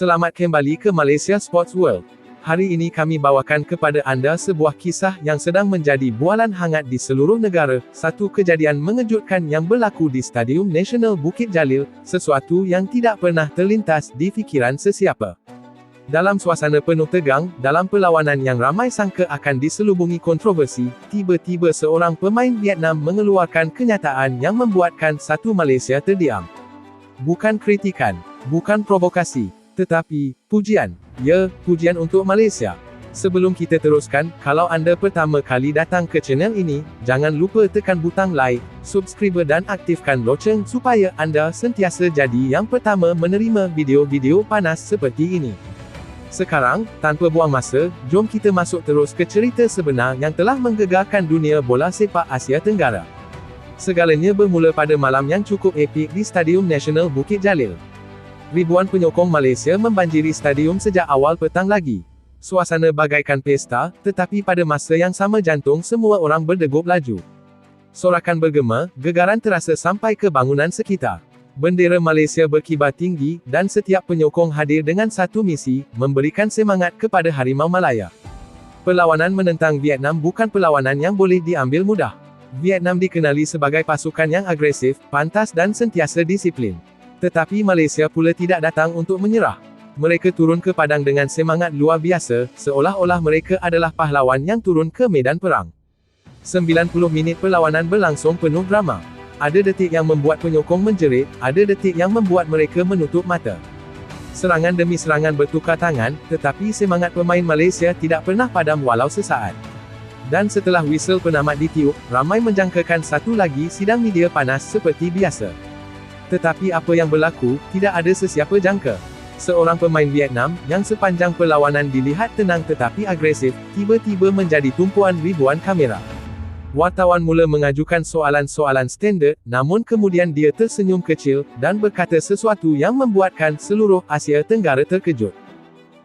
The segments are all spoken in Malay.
Selamat kembali ke Malaysia Sports World. Hari ini kami bawakan kepada anda sebuah kisah yang sedang menjadi bualan hangat di seluruh negara, satu kejadian mengejutkan yang berlaku di Stadium Nasional Bukit Jalil, sesuatu yang tidak pernah terlintas di fikiran sesiapa. Dalam suasana penuh tegang, dalam perlawanan yang ramai sangka akan diselubungi kontroversi, tiba-tiba seorang pemain Vietnam mengeluarkan kenyataan yang membuatkan satu Malaysia terdiam. Bukan kritikan, bukan provokasi, tetapi, pujian. Ya, pujian untuk Malaysia. Sebelum kita teruskan, kalau anda pertama kali datang ke channel ini, jangan lupa tekan butang like, subscribe dan aktifkan loceng supaya anda sentiasa jadi yang pertama menerima video-video panas seperti ini. Sekarang, tanpa buang masa, jom kita masuk terus ke cerita sebenar yang telah menggegarkan dunia bola sepak Asia Tenggara. Segalanya bermula pada malam yang cukup epik di Stadium Nasional Bukit Jalil. Ribuan penyokong Malaysia membanjiri stadium sejak awal petang lagi. Suasana bagaikan pesta, tetapi pada masa yang sama jantung semua orang berdegup laju. Sorakan bergema, gegaran terasa sampai ke bangunan sekitar. Bendera Malaysia berkibar tinggi, dan setiap penyokong hadir dengan satu misi, memberikan semangat kepada Harimau Malaya. Perlawanan menentang Vietnam bukan perlawanan yang boleh diambil mudah. Vietnam dikenali sebagai pasukan yang agresif, pantas dan sentiasa disiplin. Tetapi Malaysia pula tidak datang untuk menyerah. Mereka turun ke padang dengan semangat luar biasa, seolah-olah mereka adalah pahlawan yang turun ke medan perang. 90 minit perlawanan berlangsung penuh drama. Ada detik yang membuat penyokong menjerit, ada detik yang membuat mereka menutup mata. Serangan demi serangan bertukar tangan, tetapi semangat pemain Malaysia tidak pernah padam walau sesaat. Dan setelah whistle penamat ditiup, ramai menjangkakan satu lagi sidang media panas seperti biasa. Tetapi apa yang berlaku, tidak ada sesiapa jangka. Seorang pemain Vietnam, yang sepanjang perlawanan dilihat tenang tetapi agresif, tiba-tiba menjadi tumpuan ribuan kamera. Wartawan mula mengajukan soalan-soalan standard, namun kemudian dia tersenyum kecil, dan berkata sesuatu yang membuatkan seluruh Asia Tenggara terkejut.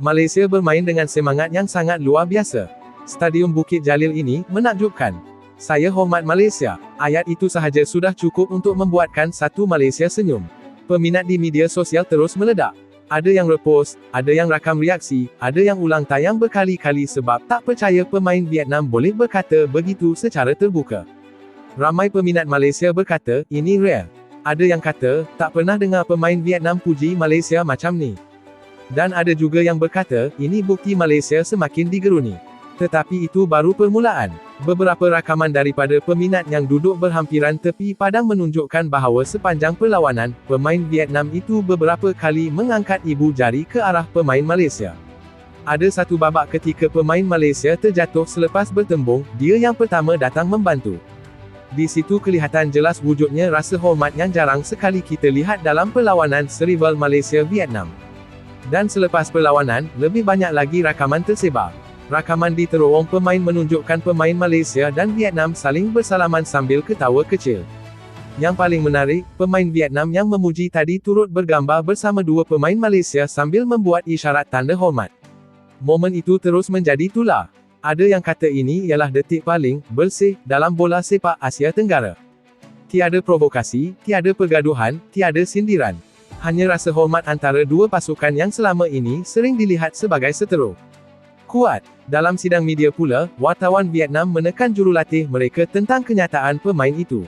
Malaysia bermain dengan semangat yang sangat luar biasa. Stadium Bukit Jalil ini, menakjubkan. Saya hormat Malaysia. Ayat itu sahaja sudah cukup untuk membuatkan satu Malaysia senyum. Peminat di media sosial terus meledak. Ada yang repost, ada yang rakam reaksi, ada yang ulang tayang berkali-kali sebab tak percaya pemain Vietnam boleh berkata begitu secara terbuka. Ramai peminat Malaysia berkata, ini rare. Ada yang kata, tak pernah dengar pemain Vietnam puji Malaysia macam ni. Dan ada juga yang berkata, ini bukti Malaysia semakin digeruni. Tetapi itu baru permulaan. Beberapa rakaman daripada peminat yang duduk berhampiran tepi padang menunjukkan bahawa sepanjang perlawanan, pemain Vietnam itu beberapa kali mengangkat ibu jari ke arah pemain Malaysia. Ada satu babak ketika pemain Malaysia terjatuh selepas bertembung, dia yang pertama datang membantu. Di situ kelihatan jelas wujudnya rasa hormat yang jarang sekali kita lihat dalam perlawanan serival Malaysia-Vietnam. Dan selepas perlawanan, lebih banyak lagi rakaman tersebar. Rakaman di terowong pemain menunjukkan pemain Malaysia dan Vietnam saling bersalaman sambil ketawa kecil. Yang paling menarik, pemain Vietnam yang memuji tadi turut bergambar bersama dua pemain Malaysia sambil membuat isyarat tanda hormat. Momen itu terus menjadi tular. Ada yang kata ini ialah detik paling bersih dalam bola sepak Asia Tenggara. Tiada provokasi, tiada pergaduhan, tiada sindiran. Hanya rasa hormat antara dua pasukan yang selama ini sering dilihat sebagai seteru kuat. Dalam sidang media pula, wartawan Vietnam menekan jurulatih mereka tentang kenyataan pemain itu.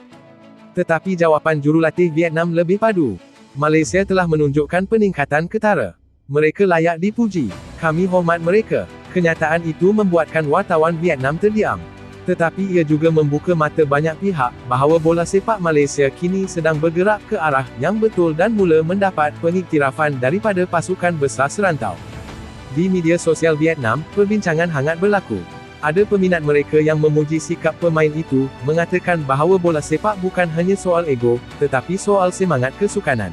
Tetapi jawapan jurulatih Vietnam lebih padu. Malaysia telah menunjukkan peningkatan ketara. Mereka layak dipuji. Kami hormat mereka. Kenyataan itu membuatkan wartawan Vietnam terdiam. Tetapi ia juga membuka mata banyak pihak, bahawa bola sepak Malaysia kini sedang bergerak ke arah yang betul dan mula mendapat pengiktirafan daripada pasukan besar serantau. Di media sosial Vietnam, perbincangan hangat berlaku. Ada peminat mereka yang memuji sikap pemain itu, mengatakan bahawa bola sepak bukan hanya soal ego, tetapi soal semangat kesukanan.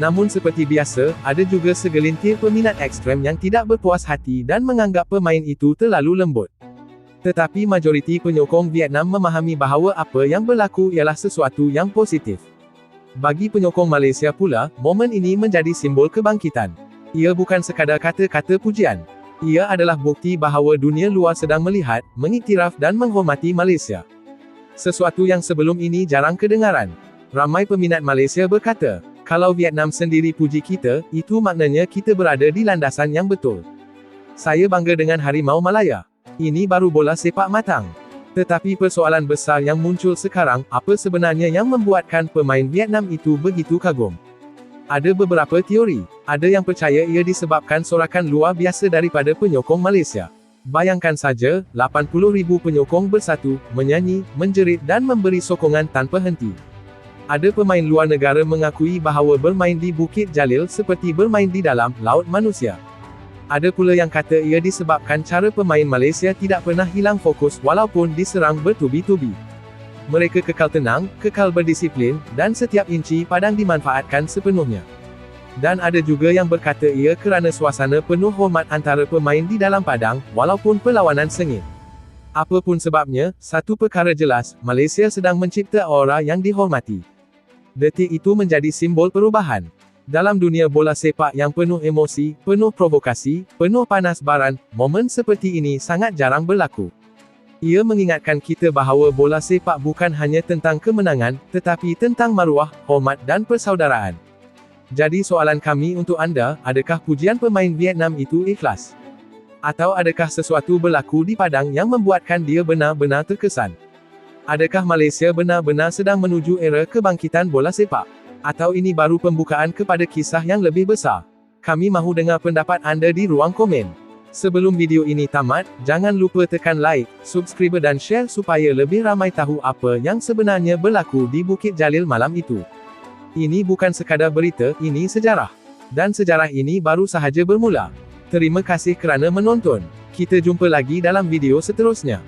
Namun seperti biasa, ada juga segelintir peminat ekstrem yang tidak berpuas hati dan menganggap pemain itu terlalu lembut. Tetapi majoriti penyokong Vietnam memahami bahawa apa yang berlaku ialah sesuatu yang positif. Bagi penyokong Malaysia pula, momen ini menjadi simbol kebangkitan. Ia bukan sekadar kata-kata pujian. Ia adalah bukti bahawa dunia luar sedang melihat, mengiktiraf dan menghormati Malaysia. Sesuatu yang sebelum ini jarang kedengaran. Ramai peminat Malaysia berkata, kalau Vietnam sendiri puji kita, itu maknanya kita berada di landasan yang betul. Saya bangga dengan Harimau Malaya. Ini baru bola sepak matang. Tetapi persoalan besar yang muncul sekarang, apa sebenarnya yang membuatkan pemain Vietnam itu begitu kagum? Ada beberapa teori. Ada yang percaya ia disebabkan sorakan luar biasa daripada penyokong Malaysia. Bayangkan saja, 80,000 penyokong bersatu, menyanyi, menjerit dan memberi sokongan tanpa henti. Ada pemain luar negara mengakui bahawa bermain di Bukit Jalil seperti bermain di dalam laut manusia. Ada pula yang kata ia disebabkan cara pemain Malaysia tidak pernah hilang fokus walaupun diserang bertubi-tubi. Mereka kekal tenang, kekal berdisiplin, dan setiap inci padang dimanfaatkan sepenuhnya. Dan ada juga yang berkata ia kerana suasana penuh hormat antara pemain di dalam padang, walaupun perlawanan sengit. Apapun sebabnya, satu perkara jelas, Malaysia sedang mencipta aura yang dihormati. Detik itu menjadi simbol perubahan. Dalam dunia bola sepak yang penuh emosi, penuh provokasi, penuh panas baran, momen seperti ini sangat jarang berlaku. Ia mengingatkan kita bahawa bola sepak bukan hanya tentang kemenangan, tetapi tentang maruah, hormat dan persaudaraan. Jadi soalan kami untuk anda, adakah pujian pemain Vietnam itu ikhlas? Atau adakah sesuatu berlaku di padang yang membuatkan dia benar-benar terkesan? Adakah Malaysia benar-benar sedang menuju era kebangkitan bola sepak? Atau ini baru pembukaan kepada kisah yang lebih besar? Kami mahu dengar pendapat anda di ruang komen. Sebelum video ini tamat, jangan lupa tekan like, subscribe dan share supaya lebih ramai tahu apa yang sebenarnya berlaku di Bukit Jalil malam itu. Ini bukan sekadar berita, ini sejarah. Dan sejarah ini baru sahaja bermula. Terima kasih kerana menonton. Kita jumpa lagi dalam video seterusnya.